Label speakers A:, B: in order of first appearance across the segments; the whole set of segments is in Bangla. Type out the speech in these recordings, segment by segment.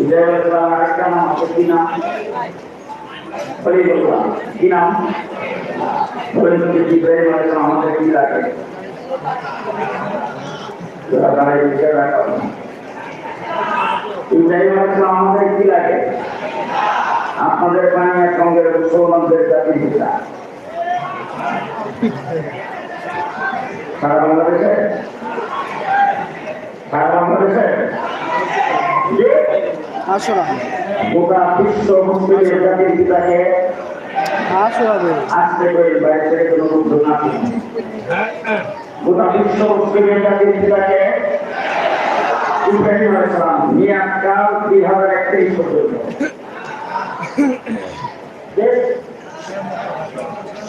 A: ইব্রাহিম আরেকটা নাম আছে কি নাম খলিলুল্লাহ কি নাম বলেন তো ইব্রাহিম আলাইহিস আমাদের কি লাগে আপনারা এই বিষয়ে রাখা ইব্রাহিম আলাইহিস আমাদের কি লাগে আপনাদের বাংলা সঙ্গে মুসলমানদের জাতির পিতা সারা বাংলাদেশে
B: আসরা
A: গোটা বিশ্ব মুসলিমের জাতির পিতাকে
B: আসরা বের
A: আসতে করে বাইরে থেকে কোনো বুদ্ধ না গোটা বিশ্ব মুসলিমের জাতির পিতাকে ইব্রাহিম মিয়াকাল দুই হাজার একত্রিশ পর্যন্ত। যে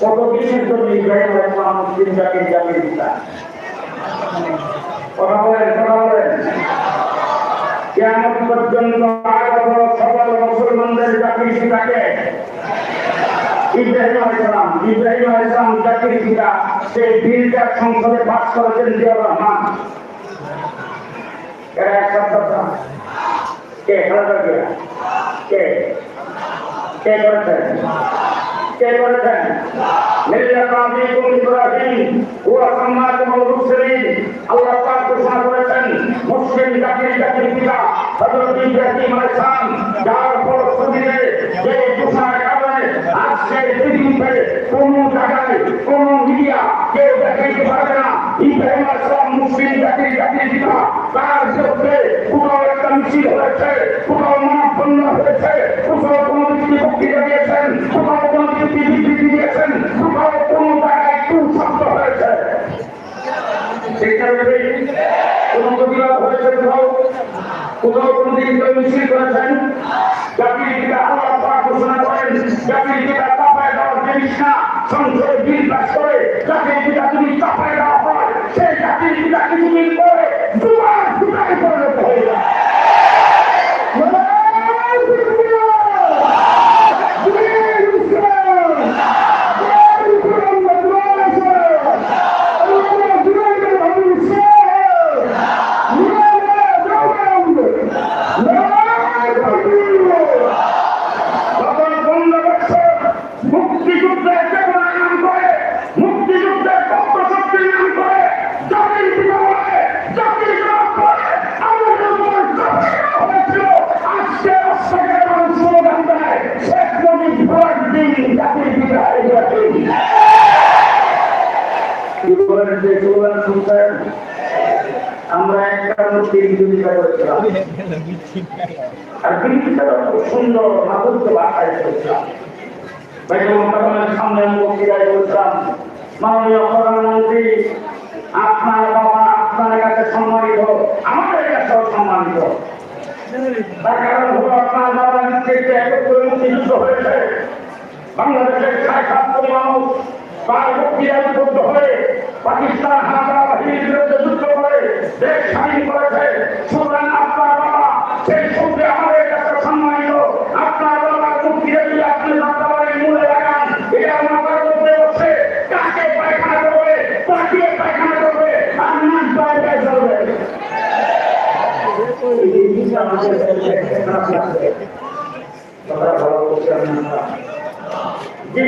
A: কত দিনের জন্য ইব্রাহিম আলাইসালাম মুসলিম জাতির জাতির পিতা? কথা বলেন কথা বলেন। কেমন পর্যন্ত আগত সকল মুসলমানদের জাতির পিতাকে ইব্রাহিম আলাইসালাম ইব্রাহিম আলাইসালাম জাতির পিতা, সেই বিলটা সংসদে পাস করেছেন জিয়াউর রহমান। এরা এক সপ্তাহ কে খালেদা কে? কে করেছেন কে করেছেন মিল্লাত আবিকুম ইব্রাহিম ওয়া সাম্মাকুম আল-মুসলিমিন আল্লাহ পাক ঘোষণা করেছেন মুসলিম জাতির জাতির পিতা হযরত ইব্রাহিম আলাইহিস সালাম যার কোথাও কোনো দিন কেউ মিছিল করেছেন সংসদে বিল পাস করে জাতির যদি চাপায় দেওয়া হয় সেই জাতির পিতা কিছুদিন পরে দুবার দুটাকে পরিণত হয়ে যায় তখন পনেরো বছর মুক্তিযুদ্ধের চেতনার নাম করে মুক্তিযুদ্ধের পক্ষশক্তির নাম করে জাতির পিতা বলে জাতির জবাব করে আমাদের উপর চাপিয়ে হয়েছিল আজকে রাস্তাঘাটে মানুষ স্লোগান দেয় শেখ মুজিব ভোট দিন জাতির পিতা এই জাতির কি বলেন যে স্লোগান শুনছেন আমরা একটা মূর্তির আর বিরোধিতা সুন্দর মাধুর্য ভাষায় করেছিলাম সামনে বক্তৃতায় বলছিলাম মাননীয় প্রধানমন্ত্রী আপনার বাবা আপনার কাছে সম্মানিত আমাদের কাছেও সম্মানিত। তার কারণ হলো আপনার বাবা নেতৃত্বে একত্রে হয়েছে। বাংলাদেশের সাত মানুষ তার বক্তৃতায় উদ্বুদ্ধ হয়ে পাকিস্তান হামলা বাহিনীর দেশ স্বাধীন করেছে। সুতরাং আপনার বাবা সেই সূত্রে আমাদের কাছে সম্মানিত। আপনার বাবার মুক্তিকে যদি আপনি যাত্রাবাড়ির মূলে লাগান, এটা মাথার মধ্যে বসে কাকে পায়খানা করবে, কাকে পায়খানা করবে আর নাচ বাইরে চলবে। এই জিনিসটা আমাদের খারাপ লাগছে কথা ভালো করছে না। জি।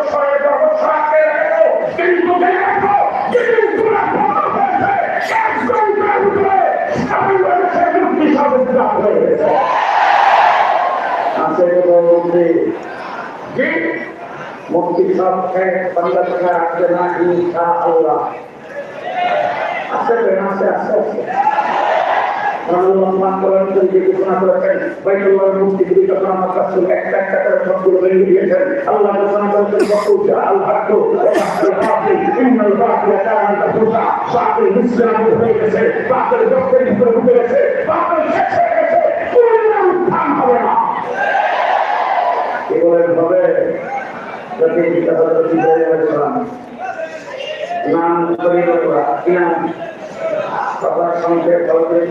A: মুক্তি সব শেষ বাংলাদেশে আসবে না ইনশা আল্লাহ আসবে না আসে আসে আসে মনোনয়ন করার জন্য যে ঘোষণা করেছেন বাইতুল্লাহর মুক্তি গুলি যখন আমার কাছে একটা একটা করে সবগুলো ভেঙে দিয়েছেন আল্লাহ ঘোষণা করেছেন বকুজা আল হাক্কু আল বাতিল ইন্নাল বাতিল কানা তাফুকা বাতিল মুসলিম হয়ে গেছে বাতিল রক্তের ভিতরে ঢুকে গেছে বাতিল শেষ হয়ে গেছে কোনো উত্থান হবে না এগুলো হবে যদি পিতা হজরত ইব্রাহিম আলাইহিস সালাম নাম শরীর করা কি নাম বাবার মুখে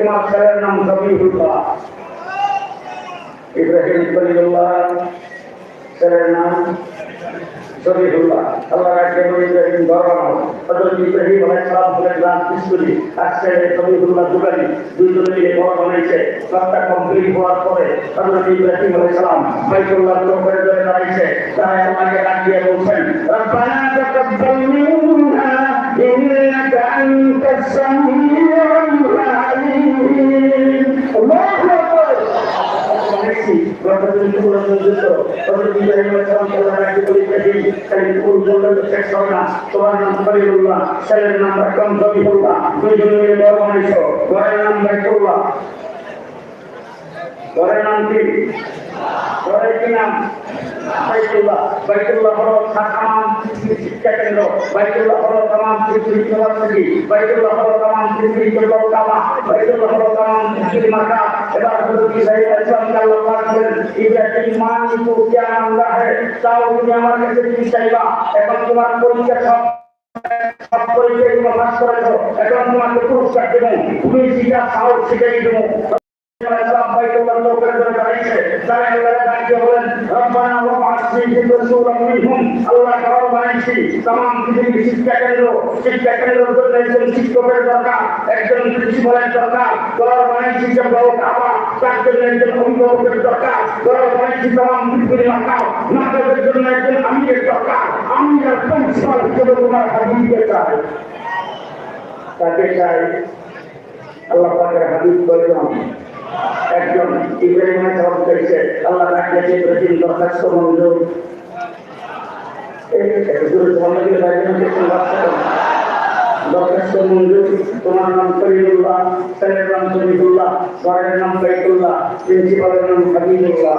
A: তোমার ছেলের নাম জবিহুল্লাহ ইব্রাহিম খলিলুল্লাহ ছেলের নাম জবিহুল্লাহ আল্লাহ রাখে বলে ইব্রাহিম গর্বানো হযরত ইব্রাহিম আলাইহিস সালাম হলেন রাম কিশোরী আজকে জবিহুল্লাহ দুগানি দুইজনে মিলে ঘর বানাইছে সবটা কমপ্লিট হওয়ার পরে হযরত ইব্রাহিম আলাইহিস সালাম বাইতুল্লাহ চৌকের ধরে দাঁড়িয়েছে তারা আল্লাহকে ডাক দিয়ে বলছেন রব্বানা তাকাব্বাল মিন্না তোমরা নাম খলিলুল্লাহ ছেলের নাম রাকম জবিহুল্লাহ দুইজন মিলে বড় বানাইছ ঘরের নাম বাইতুল্লাহ ঘরের নাম কি ঘরের কি নাম বাইতুল্লাহ বাইতুল্লাহ হলো পৃথিবীর শিক্ষা কেন্দ্র বাইতুল্লাহ হলো তামাম পৃথিবীর ইউনিভার্সিটি বাইতুল্লাহ হলো তামাম পৃথিবীর জগৎ কাবা বাইতুল্লাহ হলো এবার মান তুমি আমার কাছে কি চাইবা এখন তোমার পরীক্ষা তুমি তুমি শিক্ষকের দরকার, একজন প্রিন্সিপালের দরকার দরকার বানাইছি যে বড় কাবা, তার জন্য একজন অভিভাবকের দরকার দরকার বানাইছি তাম পৃথিবীর মাথাও নাটকের জন্য একজন আমিরের দরকার, আমি প্রিন্সিপাল হিসেবে তোমার হাবিবকে চাই। তাকে চাই, আল্লাহ হাবিব একজন ইব্রাহিমের জবাব করেছে, আল্লাহ রাখলে ইব্রাহিম দরখাস্ত মঞ্জুর দরখাস্ত তোমার নাম করিমুল্লাহ ছেলের নাম শরীফুল্লাহ ঘরের নাম বাইতুল্লাহ প্রিন্সিপালের নাম হাবিবুল্লাহ।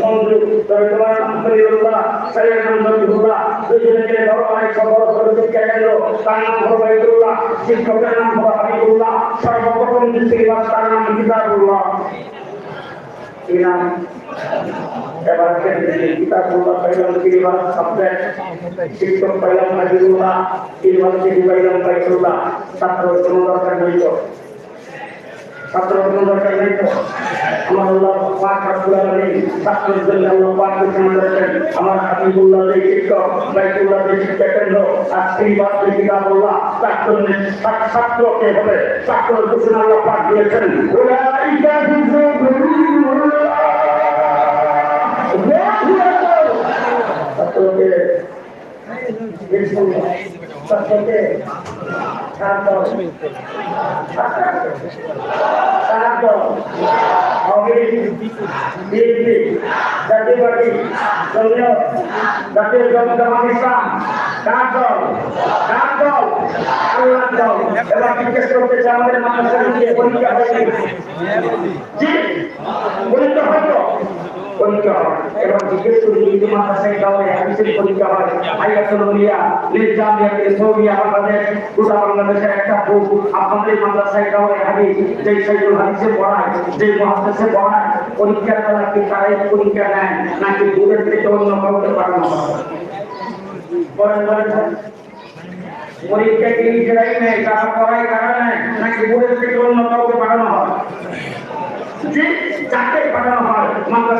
A: বন্ধু তবে তোমার নাম খলিলুল্লাহ ছেলের নাম জবিহুল্লাহ দুজনে মিলে বড় অনেক সবর করে শিক্ষা কেন্দ্র তার নাম হলো বাইতুল্লাহ শিক্ষকের নাম শিক্ষক তো ছাত্র কোনো দরকার নেই তো? আমার আল্লাহ পাক রাব্বুল আলামিন ছাত্রের জন্য আল্লাহ পাক ঘোষণা করেছেন। আমার হাবিবুল্লাহ যে শিক্ষক বাইতুল্লাহ যে শিক্ষা কেন্দ্র আর বাদ যে কিতাবুল্লাহ তার ছাত্রকে হবে। ছাত্র ঘোষণা আল্লাহ পাক দিয়েছেন। উলাইকা হিজবুল্লাহ ছাত্রকে বিএনপি জাতীয় পার্টি দলীয় জাতীয় জনতা ইসলাম কার দল কার দল আল্লাহ দল এবার জিজ্ঞেস করতে চাই পরীক্ষা হয়তো পরীক্ষা হয় এবার জিজ্ঞেস করি যদি মাদ্রাসায় যাওয়া হাদিসের পরীক্ষা হয়? আইয়াতুল উলিয়া লিজামিয়াতে সৌদিয়া বাংলাদেশ গোটা বাংলাদেশের একটা বুক। আপনাদের মাদ্রাসায় যাওয়া হাদিস। যে সাইদুল হাদিসে পড়ায় যে মহাদেশে পড়ায় পরীক্ষার বেলা কি তারাই পরীক্ষা নেয়? নাকি দূরের থেকে অন্য কাউকে পাঠানো হয়? বলেন বলেন পরীক্ষা কি নিজেরাই নেয়? তারা পড়ায় তারা নেয়? নাকি দূরের থেকে অন্য কাউকে পাঠানো হয়? যে যাকে পাঠানো হয় মাদ্রাসাওয়ালা